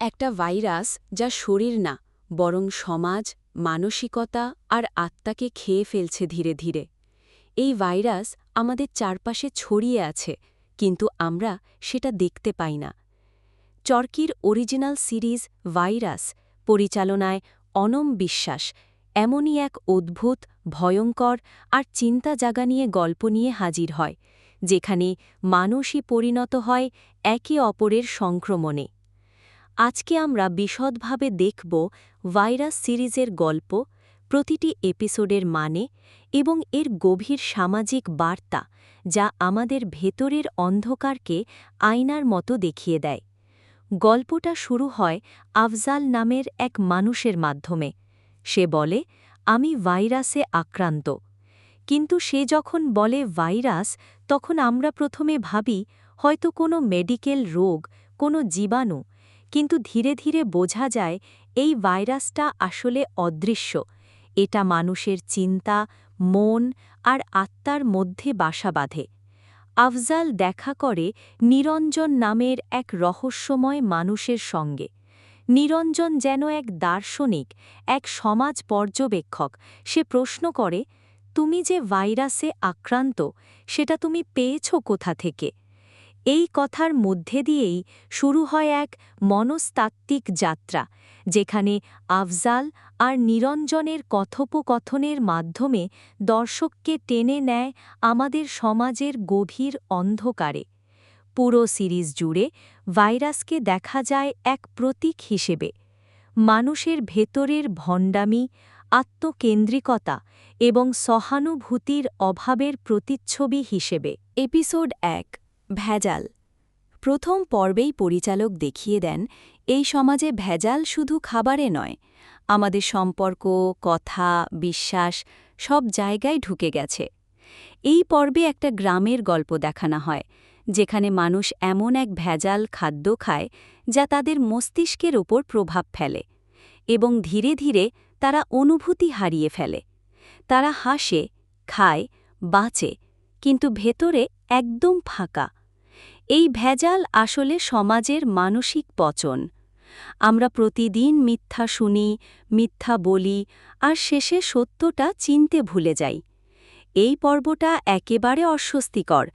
একটা ভাইরাস যা শরীর না, বরং সমাজ, মানসিকতা আর আত্মাকে খেয়ে ফেলছে ধীরে ধীরে। এই ভাইরাস আমাদের চারপাশে ছড়িয়ে আছে, কিন্তু আমরা সেটা দেখতে পাই না। চরকির অরিজিনাল সিরিজ ভাইরাস পরিচালনায় অনম বিশ্বাস এমনই এক অদ্ভুত, ভয়ঙ্কর আর চিন্তা জাগা নিয়ে গল্প নিয়ে হাজির হয়, যেখানে মানুষই পরিণত হয় একে অপরের সংক্রমণে। আজকে আমরা বিশদভাবে দেখব ভাইরাস সিরিজের গল্প, প্রতিটি এপিসোডের মানে এবং এর গভীর সামাজিক বার্তা যা আমাদের ভেতরের অন্ধকারকে আয়নার মতো দেখিয়ে দেয়। গল্পটা শুরু হয় আফজাল নামের এক মানুষের মাধ্যমে। সে বলে, আমি ভাইরাসে আক্রান্ত। কিন্তু সে যখন বলে ভাইরাস, তখন আমরা প্রথমে ভাবি, হয়তো কোনো মেডিকেল রোগ, কোনো জীবাণু কিন্তু ধীরে ধীরে বোঝা যায়, এই ভাইরাসটা আসলে অদৃশ্য। এটা মানুষের চিন্তা, মন আর আত্মার মধ্যে বাসা বাঁধে। আফজাল দেখা করে নিরঞ্জন নামের এক রহস্যময় মানুষের সঙ্গে। নিরঞ্জন যেন এক দার্শনিক, এক সমাজ পর্যবেক্ষক। সে প্রশ্ন করে, তুমি যে ভাইরাসে আক্রান্ত, সেটা তুমি পেয়েছ কোথা থেকে? এই কথার মধ্যে দিয়েই শুরু হয় এক মনস্তাত্ত্বিক যাত্রা, যেখানে আফজাল আর নিরঞ্জনের কথোপকথনের মাধ্যমে দর্শককে টেনে নেয় আমাদের সমাজের গভীর অন্ধকারে। পুরো সিরিজ জুড়ে ভাইরাসকে দেখা যায় এক প্রতীক হিসেবে। মানুষের ভেতরের ভণ্ডামি, আত্মকেন্দ্রিকতা এবং সহানুভূতির অভাবের প্রতিচ্ছবি হিসেবে। এপিসোড এক ভেজাল। প্রথম পর্বেই পরিচালক দেখিয়ে দেন, এই সমাজে ভেজাল শুধু খাবারে নয়, আমাদের সম্পর্ক, কথা, বিশ্বাস সব জায়গায় ঢুকে গেছে। এই পর্বে একটা গ্রামের গল্প দেখানো হয়, যেখানে মানুষ এমন এক ভেজাল খাদ্য খায় যা তাদের মস্তিষ্কের ওপর প্রভাব ফেলে এবং ধীরে ধীরে তারা অনুভূতি হারিয়ে ফেলে। তারা হাসে, খায়, বাঁচে, কিন্তু ভেতরে একদম ফাঁকা এই ভেজাল আসলে সমাজের মানসিক পচন। আমরা প্রতিদিন মিথ্যা শুনি, মিথ্যা বলি, আর শেষে সত্যটা চিনতে ভুলে যাই। এই পর্বটা একেবারে অস্বস্তিকর,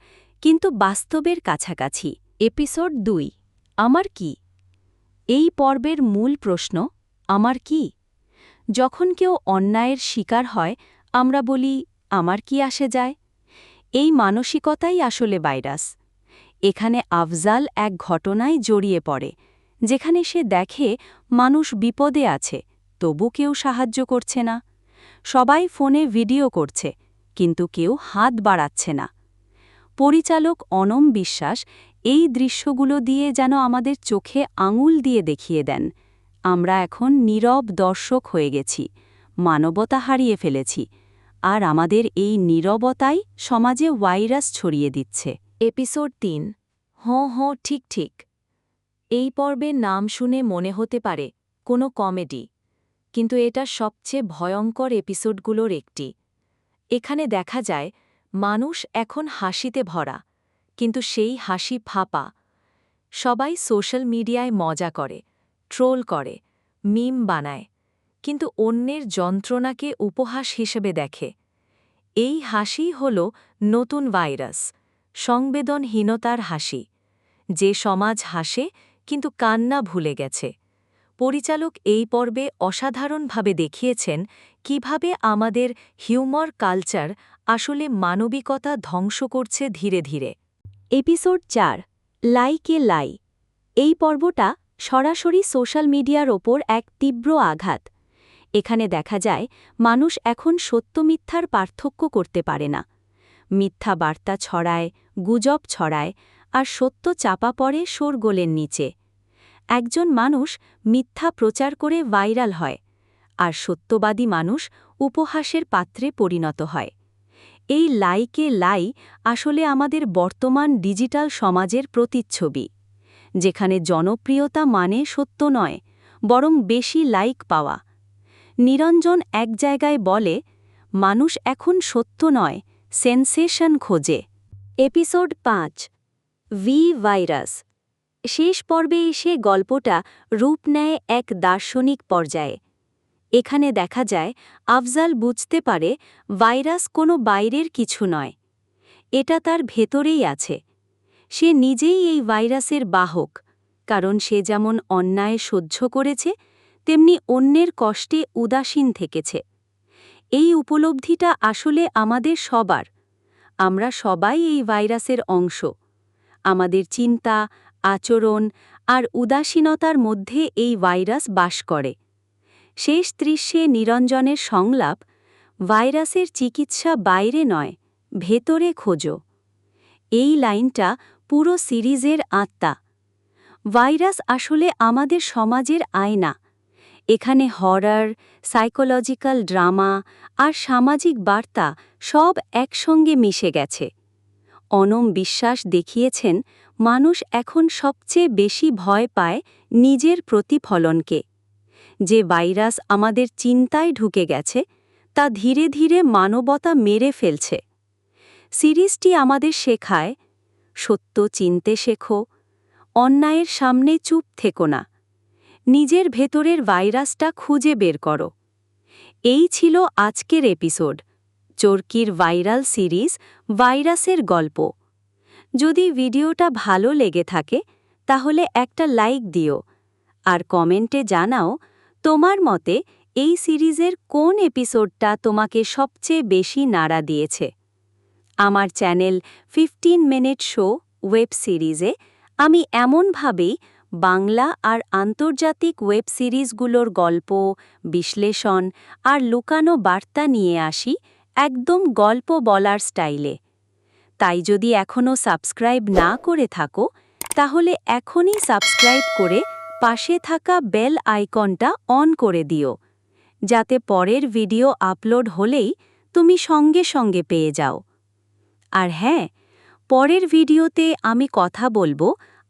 কিন্তু বাস্তবের কাছাকাছি। এপিসোড দুই, আমার কি? এই পর্বের মূল প্রশ্ন, আমার কি? যখন কেউ অন্যায়ের শিকার হয়, আমরা বলি, আমার কি আসে যায়? এই মানসিকতাই আসলে ভাইরাস। এখানে আফজাল এক ঘটনায় জড়িয়ে পড়ে, যেখানে সে দেখে মানুষ বিপদে আছে, তবু কেউ সাহায্য করছে না। সবাই ফোনে ভিডিও করছে, কিন্তু কেউ হাত বাড়াচ্ছে না। পরিচালক অনম বিশ্বাস এই দৃশ্যগুলো দিয়ে যেন আমাদের চোখে আঙুল দিয়ে দেখিয়ে দেন, আমরা এখন নীরব দর্শক হয়ে গেছি, মানবতা হারিয়ে ফেলেছি, আর আমাদের এই নীরবতাই সমাজে ভাইরাস ছড়িয়ে দিচ্ছে। এপিসোড তিন। হঁ হঁ, ঠিক ঠিক। এই পর্বের নাম শুনে মনে হতে পারে কোনো কমেডি, কিন্তু এটা সবচেয়ে ভয়ঙ্কর এপিসোডগুলোর একটি। এখানে দেখা যায়, মানুষ এখন হাসিতে ভরা, কিন্তু সেই হাসি ফাঁপা। সবাই সোশ্যাল মিডিয়ায় মজা করে, ট্রোল করে, মিম বানায়, কিন্তু অন্যের যন্ত্রণাকে উপহাস হিসেবে দেখে। এই হাসি হল নতুন ভাইরাস সংবেদনহীনতার হাসি। যে সমাজ হাসে, কিন্তু কান্না ভুলে গেছে। পরিচালক এই পর্বে অসাধারণভাবে দেখিয়েছেন কীভাবে আমাদের হিউমর কালচার আসলে মানবিকতা ধ্বংস করছে ধীরে ধীরে। এপিসোড চার লাইকে লাই। এই পর্বটা সরাসরি সোশ্যাল মিডিয়ার ওপর এক তীব্র আঘাত। এখানে দেখা যায়, মানুষ এখন সত্য মিথ্যার পার্থক্য করতে পারে না। মিথ্যা বার্তা ছড়ায়, গুজব ছড়ায় আর সত্য চাপা পড়ে শোরগোলের নিচে। একজন মানুষ মিথ্যা প্রচার করে ভাইরাল হয় আর সত্যবাদী মানুষ উপহাসের পাত্রে পরিণত হয়। এই লাইকে লাই আসলে আমাদের বর্তমান ডিজিটাল সমাজের প্রতিচ্ছবি, যেখানে জনপ্রিয়তা মানে সত্য নয়, বরং বেশি লাইক পাওয়া। নিরঞ্জন এক জায়গায় বলে, মানুষ এখন সত্য নয় সেন্সেশন খোঁজে। এপিসোড পাঁচ, ভি ভাইরাস। শেষ পর্বে এসে গল্পটা রূপ নেয় এক দার্শনিক পর্যায়ে। এখানে দেখা যায়, আফজাল বুঝতে পারে ভাইরাস কোনো বাইরের কিছু নয়। এটা তার ভেতরেই আছে। সে নিজেই এই ভাইরাসের বাহক, কারণ সে যেমন অন্যায় সহ্য করেছে, তেমনি অন্যের কষ্টে উদাসীন থেকেছে। এই উপলব্ধিটা আসলে আমাদের সবার। আমরা সবাই এই ভাইরাসের অংশ। আমাদের চিন্তা, আচরণ আর উদাসীনতার মধ্যে এই ভাইরাস বাস করে। শেষ দৃশ্যে নিরঞ্জনের সংলাপ, ভাইরাসের চিকিৎসা বাইরে নয়, ভেতরে খোঁজো। এই লাইনটা পুরো সিরিজের আত্মা। ভাইরাস আসলে আমাদের সমাজের আয়না এখানে হরার, সাইকোলজিক্যাল ড্রামা আর সামাজিক বার্তা সব একসঙ্গে মিশে গেছে। অনম বিশ্বাস দেখিয়েছেন, মানুষ এখন সবচেয়ে বেশি ভয় পায় নিজের প্রতিফলনকে। যে ভাইরাস আমাদের চিন্তায় ঢুকে গেছে, তা ধীরে ধীরে মানবতা মেরে ফেলছে। সিরিজটি আমাদের শেখায়, সত্য চিনতে শেখো, অন্যায়ের সামনে চুপ থেকো না। নিজের ভেতরের ভাইরাসটা খুঁজে বের করো। এই ছিল আজকের এপিসোড, চরকির ভাইরাল সিরিজ ভাইরাসের গল্প। যদি ভিডিওটা ভালো লেগে থাকে, তাহলে একটা লাইক দিও, আর কমেন্টে জানাও তোমার মতে এই সিরিজের কোন এপিসোডটা তোমাকে সবচেয়ে বেশি নাড়া দিয়েছে। আমার channel fifteen minute show web সিরিজে আমি এমনভাবেই বাংলা আর আন্তর্জাতিক ওয়েব সিরিজগুলোর গল্প, বিশ্লেষণ আর লুকানো বার্তা নিয়ে আসি একদম গল্প বলার স্টাইলে। তাই যদি এখনও সাবস্ক্রাইব না করে থাকো, তাহলে এখনই সাবস্ক্রাইব করে পাশে থাকা বেল আইকনটা অন করে দিও। যাতে পরের ভিডিও আপলোড হলেই তুমি সঙ্গে সঙ্গে পেয়ে যাও। আর হ্যাঁ পরের ভিডিওতে আমি কথা বলব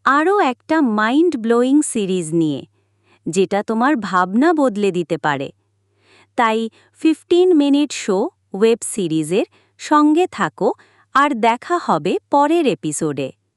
আরও একটা মাইন্ড ব্লোয়িং সিরিজ নিয়ে, যেটা তোমার ভাবনা বদলে দিতে পারে। তাই ফিফটিন মিনিট শো ওয়েব সিরিজের সঙ্গে থাকো, আর দেখা হবে পরের এপিসোডে